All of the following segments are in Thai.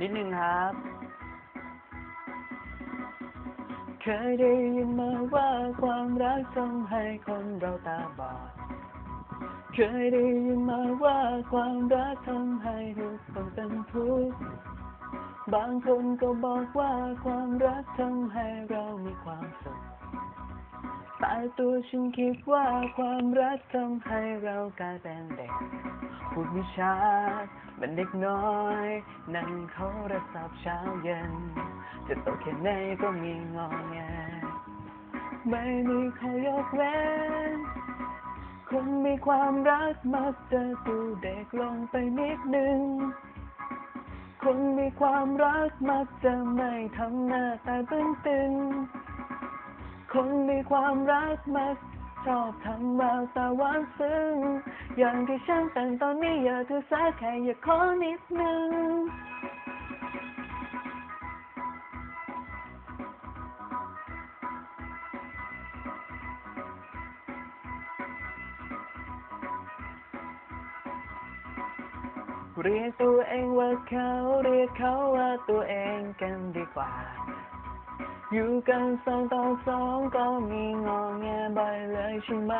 นิดนึงครับ เคยได้ยินมาว่าความรักทำให้คนเราตาบอด เคยได้ยินมาว่าความรักทำให้ทุกคนเป็นทุกข์ บางคนก็บอกว่าความรักทำให้ ต่ตัวฉันคิดว่าความรักทำให้เรากลายเป็นเด็กพูดไม่ชัดเป็นเด็กน้อย นั่งเขารศัพท์เช้าเย็น จะโตแค่ไหนก็มีงอแงไม่มีข้อยกเว้นคนมีความรักมักจะดูเด็กลงไปนิดนึง คนมีความรักมักจะไม่ทำหน้าตาตึงตึง คนมีความรักมักชอบทำแววตาหวานซึ้งอย่างที่ฉันแต่งตอนนี้อย่าถือสาแค่อย่าขอนิดนึงเรียกตัวเองว่าเขาเรียกเขาว่าตัวเองกันดีกว่า อยู่กันสองต่อสองก็มีงอแงบ่อยเลยใช่ไหม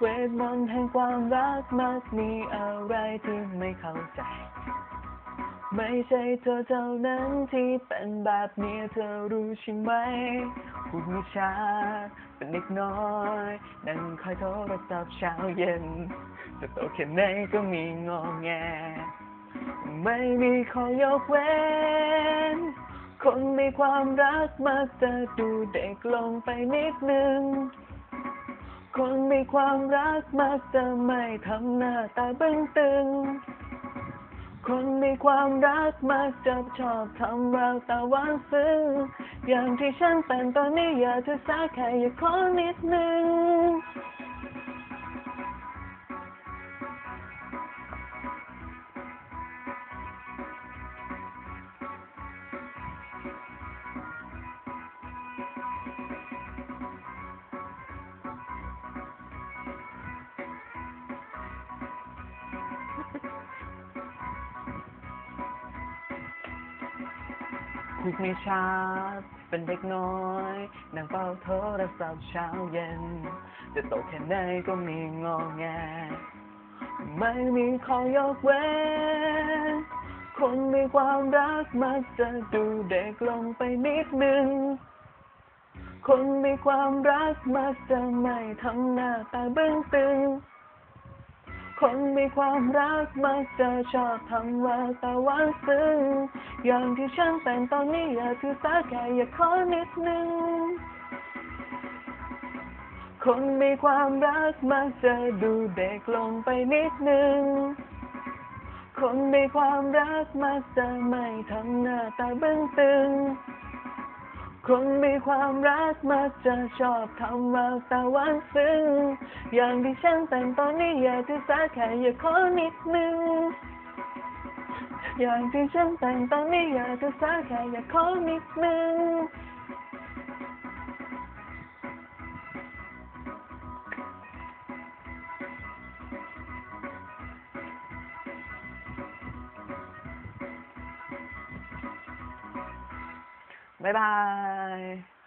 เวทมนต์แห่งความรักมักมีอะไรที่ไม่เข้าใจ ไม่ใช่เธอเท่านั้นที่เป็นแบบนี้เธอรู้ใช่ไหมพูดไม่ชัดเป็นเด็กน้อย นั่งคอยโทรศัพท์เช้าเย็นจะโตแค่ไหนก็มีงอแง ไม่มีข้อยกเว้น คนมีความรักมักจะดูเด็กลงไปนิดนึง คนมีความรักมักจะไม่ทำหน้าตาบึ้งตึง คนมีความรักมักจะชอบทำเราตาหวานซึ้ง อย่างที่ฉันเป็นตอนนี้อย่าถือสาแค่อย่าขอนิดนึง ไม่ชัดเป็นเด็กน้อยนั่งเฝ้าโทรศัพท์เช้าเย็น จะโตแค่ไหนก็มีงอแง ไม่มีข้อยกเว้น คนมีความรักมักจะดูเด็กลงไปนิดนึง คนมีความรักมักจะไม่ทำหน้าตาบึ้งตึง คนมีความรักมักจะชอบทำแววตาวานซึ้งอย่างที่ฉันแต่งตอนนี้อย่าถือสาแค่อย่าขอนิดนึง คนมีความรักมักจะดูเด็กลงไปนิดนึง คนมีความรักมักจะไม่ทำหน้าตาบึ้งตึง คนมีความรักมักจะชอบทำแววตาหวานซึ้งอย่างที่ฉันแต่งตอนนี้อย่าถือสาแค่อยากขอนิดนึงอย่างที่ฉันแต่งตอนนี้อย่าถือสาแค่อยากขอนิดนึง บ๊ายบาย